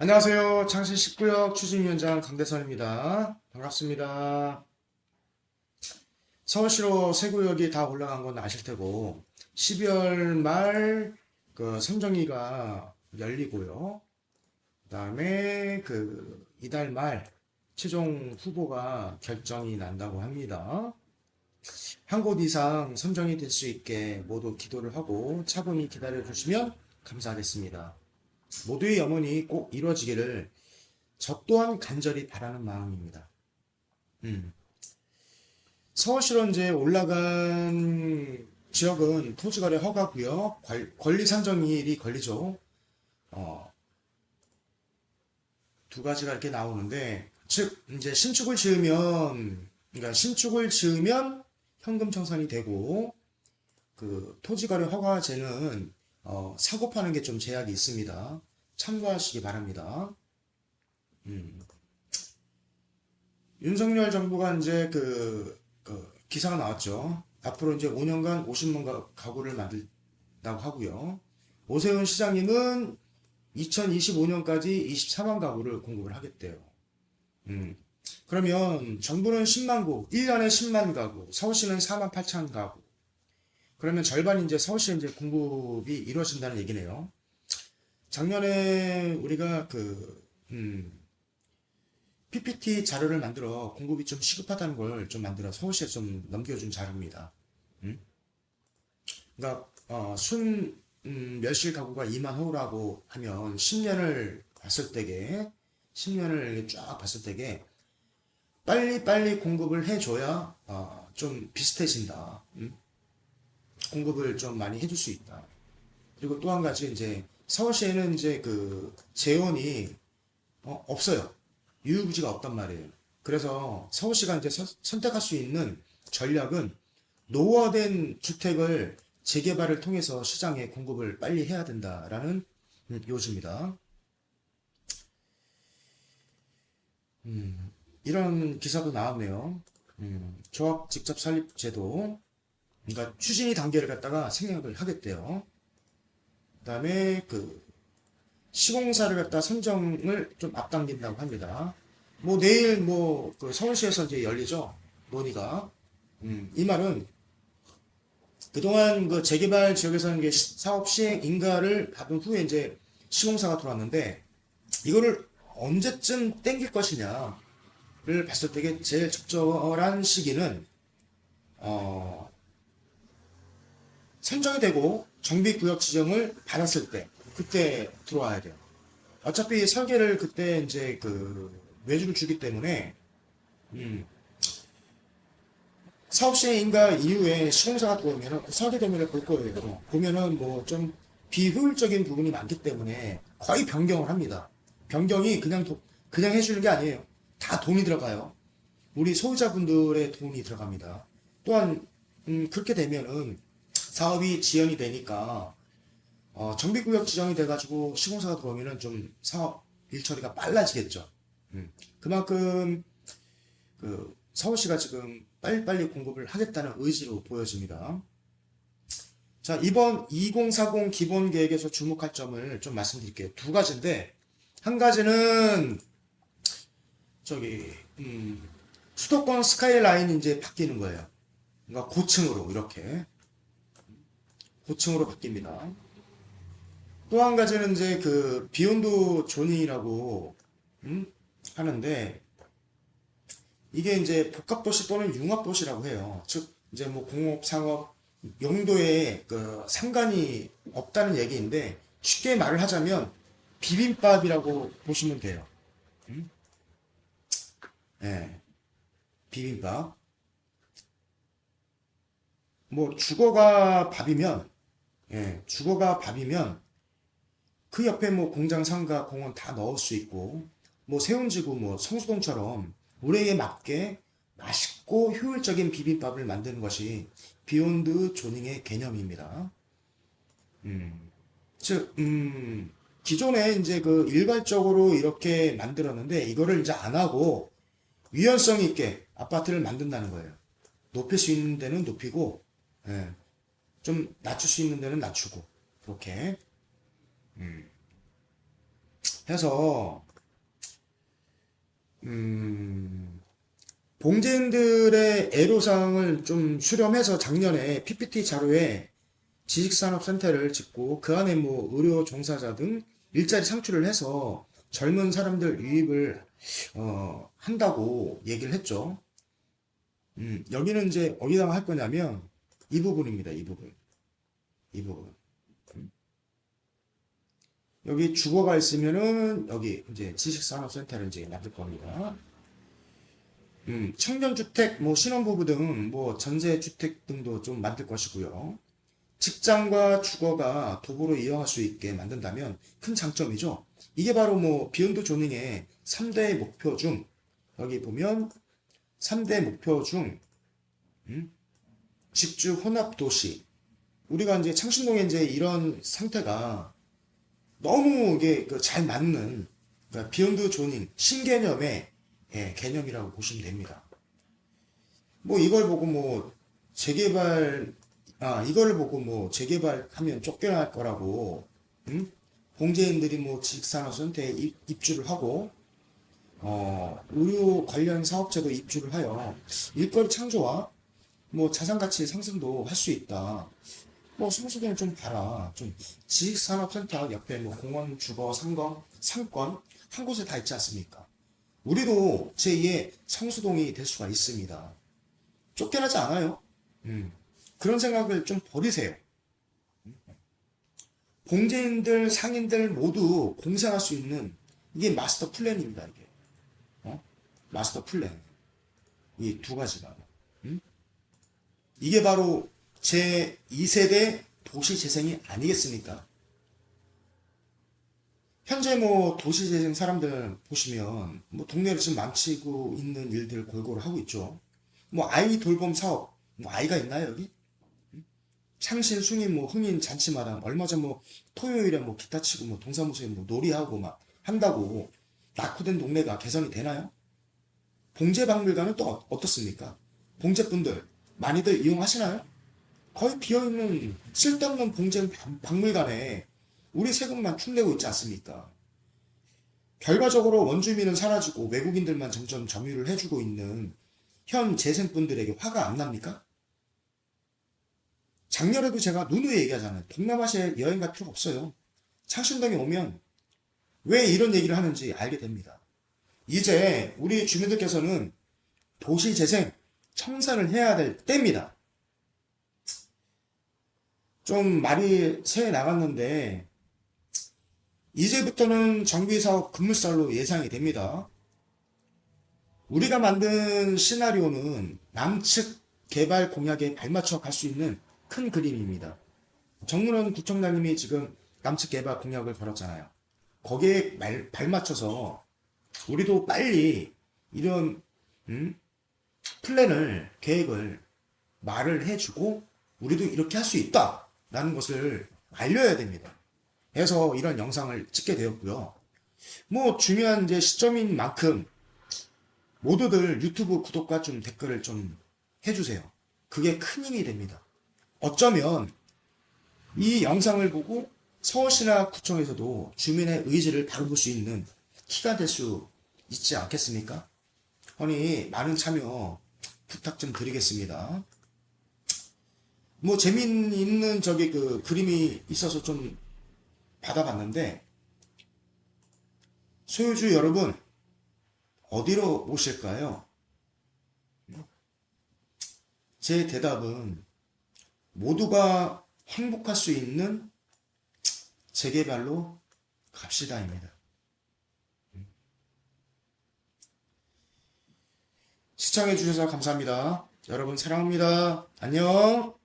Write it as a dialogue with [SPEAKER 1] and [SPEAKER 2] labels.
[SPEAKER 1] 안녕하세요. 창신 19역 추진위원장 강대선입니다. 반갑습니다. 서울시로 새 구역이 다 올라간 건 아실 테고 12월 말 그 선정위가 열리고요. 그다음에 그 이달 말 최종 후보가 결정이 난다고 합니다. 한 곳 이상 선정이 될 수 있게 모두 기도를 하고 차분히 기다려 주시면 감사하겠습니다. 모두의 염원이 꼭 이루어지기를 저 또한 간절히 바라는 마음입니다. 음. 서울시로 이제 올라간 지역은 토지거래 허가구역, 관- 권리상정일이 걸리죠. 어, 두 가지가 이렇게 나오는데, 즉, 이제 신축을 지으면, 그러니까 신축을 지으면 현금 청산이 되고, 그 토지거래 허가제는 어, 사고 파는 게 좀 제약이 있습니다. 참고하시기 바랍니다. 음. 윤석열 정부가 이제 그, 그 기사가 나왔죠. 앞으로 이제 5년간 50만 가- 가구를 만들다고 하고요. 오세훈 시장님은 2025년까지 24만 가구를 공급을 하겠대요. 음. 그러면 정부는 10만 구, 1년에 10만 가구, 서울시는 4만 8천 가구. 그러면 절반 이제 서울시에 이제 공급이 이루어진다는 얘기네요. 작년에 우리가 그, 음, PPT 자료를 만들어 공급이 좀 시급하다는 걸 좀 만들어 서울시에 좀 넘겨준 자료입니다. 음? 그러니까, 어, 순, 음, 멸실 가구가 2만 호라고 하면 10년을 봤을 때게, 10년을 쫙 봤을 때게, 빨리 빨리 공급을 해줘야, 어, 좀 비슷해진다. 음? 공급을 좀 많이 해줄 수 있다. 그리고 또 한 가지 이제 서울시에는 이제 그 재원이 어, 없어요. 유휴부지가 없단 말이에요. 그래서 서울시가 이제 서- 선택할 수 있는 전략은 노후화된 주택을 재개발을 통해서 시장에 공급을 빨리 해야 된다라는 음, 요지입니다. 음, 이런 기사도 나왔네요. 음, 조합 직접 설립 제도 그러니까 추진이 단계를 갖다가 생략을 하겠대요. 그다음에 그 시공사를 갖다 선정을 좀 앞당긴다고 합니다. 뭐 내일 뭐 그 서울시에서 이제 열리죠 논의가. 음, 이 말은 그동안 그 재개발 지역에서는 시- 사업 시행 인가를 받은 후에 이제 시공사가 들어왔는데 이거를 언제쯤 땡길 것이냐를 봤을 때 제일 적절한 시기는 어 선정이 되고 정비구역 지정을 받았을 때 그때 들어와야 돼요. 어차피 설계를 그때 이제 그 외주를 주기 때문에 음, 사업 시행 인가 이후에 시공사가 들어오면 그 설계 도면을 볼 거예요. 보면은 뭐 좀 비효율적인 부분이 많기 때문에 거의 변경을 합니다. 변경이 그냥 도- 그냥 해주는 게 아니에요. 다 돈이 들어가요. 우리 소유자분들의 돈이 들어갑니다. 또한 음, 그렇게 되면은 사업이 지연이 되니까 어, 정비구역 지정이 돼가지고 시공사가 들어오면은 좀 사업 일 처리가 빨라지겠죠. 음, 그만큼 그 서울시가 지금 빨리빨리 공급을 하겠다는 의지로 보여집니다. 자, 이번 2040 기본 계획에서 주목할 점을 좀 말씀드릴게요. 두 가지인데 한 가지는 저기 음, 수도권 스카이라인이 이제 바뀌는 거예요. 그러니까 고층으로 이렇게 고층으로 바뀝니다. 또 한 가지는 이제 그 비욘드 존이라고 음? 하는데 이게 이제 복합도시 또는 융합도시라고 해요. 즉 이제 뭐 공업, 상업 용도에 그 상관이 없다는 얘기인데 쉽게 말을 하자면 비빔밥이라고 보시면 돼요. 음? 예, 비빔밥. 뭐 주거가 밥이면 예, 주거가 밥이면 그 옆에 뭐 공장, 상가, 공원 다 넣을 수 있고 뭐 세운지구, 뭐 성수동처럼 우리에 맞게 맛있고 효율적인 비빔밥을 만드는 것이 비욘드 조닝의 개념입니다. 음, 즉, 음, 기존에 이제 그 일괄적으로 이렇게 만들었는데 이거를 이제 안 하고 유연성 있게 아파트를 만든다는 거예요. 높일 수 있는 데는 높이고, 예, 좀 낮출 수 있는 데는 낮추고, 그렇게. 해서 음, 봉제인들의 애로사항을 좀 수렴해서 작년에 PPT 자료에 지식산업센터를 짓고 그 안에 뭐 의료 종사자 등 일자리 창출을 해서 젊은 사람들 유입을 어, 한다고 얘기를 했죠. 음, 여기는 이제 어디다가 할 거냐면 이 부분입니다. 이 부분. 이 부분. 음. 여기 주거가 있으면은 여기 이제 지식산업센터를 이제 만들 겁니다. 음, 청년주택, 뭐 신혼부부 등 뭐 전세주택 등도 좀 만들 것이고요. 직장과 주거가 도보로 이용할 수 있게 만든다면 큰 장점이죠. 이게 바로 뭐 비욘드 조닝의 3대 목표 중 여기 보면 3대 목표 중 음? 집주 혼합 도시 우리가 이제 창신동에 이제 이런 상태가 너무 이게 그잘 맞는 그러니까 비욘드 조닝 신개념의 예, 개념이라고 보시면 됩니다. 뭐 이걸 보고 뭐 재개발 아 이걸 보고 뭐 재개발하면 쫓겨날 거라고 음? 공제인들이 뭐 지식산업센터에 입- 입주를 하고 어 의료 관련 사업체도 입주를 하여 일거리 창조와 뭐 자산 가치 상승도 할 수 있다. 뭐 성수동 좀 봐라. 좀 지식산업센터 옆에 뭐 공원, 주거, 상권, 상권 한 곳에 다 있지 않습니까? 우리도 제2의 성수동이 될 수가 있습니다. 쫓겨나지 않아요. 음. 그런 생각을 좀 버리세요. 공제인들, 상인들 모두 공생할 수 있는 이게 마스터 플랜입니다. 이게 어? 마스터 플랜 이 두 가지가 음? 이게 바로 제 2세대 도시 재생이 아니겠습니까? 현재 뭐 도시 재생 사람들 보시면 뭐 동네를 지금 망치고 있는 일들 골고루 하고 있죠. 뭐 아이 돌봄 사업 뭐 아이가 있나요 여기? 창신 숭인 뭐 흥인 잔치마당 얼마 전 뭐 토요일에 뭐 기타 치고 뭐 동사무소에 뭐 놀이하고 막 한다고 낙후된 동네가 개선이 되나요? 봉제박물관은 또 어- 어떻습니까? 봉제분들 많이들 이용하시나요? 거의 비어있는 쓸데없는 박- 박물관에 우리 세금만 축내고 있지 않습니까? 결과적으로 원주민은 사라지고 외국인들만 점점 점유를 해주고 있는 현 재생분들에게 화가 안 납니까? 작년에도 제가 누누이 얘기하잖아요. 동남아시아에 여행 갈 필요 없어요. 창신동에 오면 왜 이런 얘기를 하는지 알게 됩니다. 이제 우리 주민들께서는 도시 재생, 청산을 해야 될 때입니다. 좀 말이 새 나갔는데 이제부터는 정비사업 급물살로 예상이 됩니다. 우리가 만든 시나리오는 남측 개발 공약에 발맞춰 갈 수 있는 큰 그림입니다. 정문원 구청장님이 지금 남측 개발 공약을 걸었잖아요. 거기에 말, 발맞춰서 우리도 빨리 이런 음? 플랜을 계획을 말을 해주고 우리도 이렇게 할 수 있다라는 것을 알려야 됩니다. 해서 이런 영상을 찍게 되었고요. 뭐 중요한 이제 시점인 만큼 모두들 유튜브 구독과 좀 댓글을 좀 해주세요. 그게 큰 힘이 됩니다. 어쩌면 이 영상을 보고 서울시나 구청에서도 주민의 의지를 다뤄볼 수 있는 키가 될 수 있지 않겠습니까? 허니 많은 참여 부탁 좀 드리겠습니다. 뭐 재미있는 저기 그 그림이 있어서 좀 받아봤는데 소유주 여러분 어디로 오실까요? 제 대답은 모두가 행복할 수 있는 재개발로 갑시다입니다. 시청해주셔서 감사합니다. 여러분 사랑합니다. 안녕.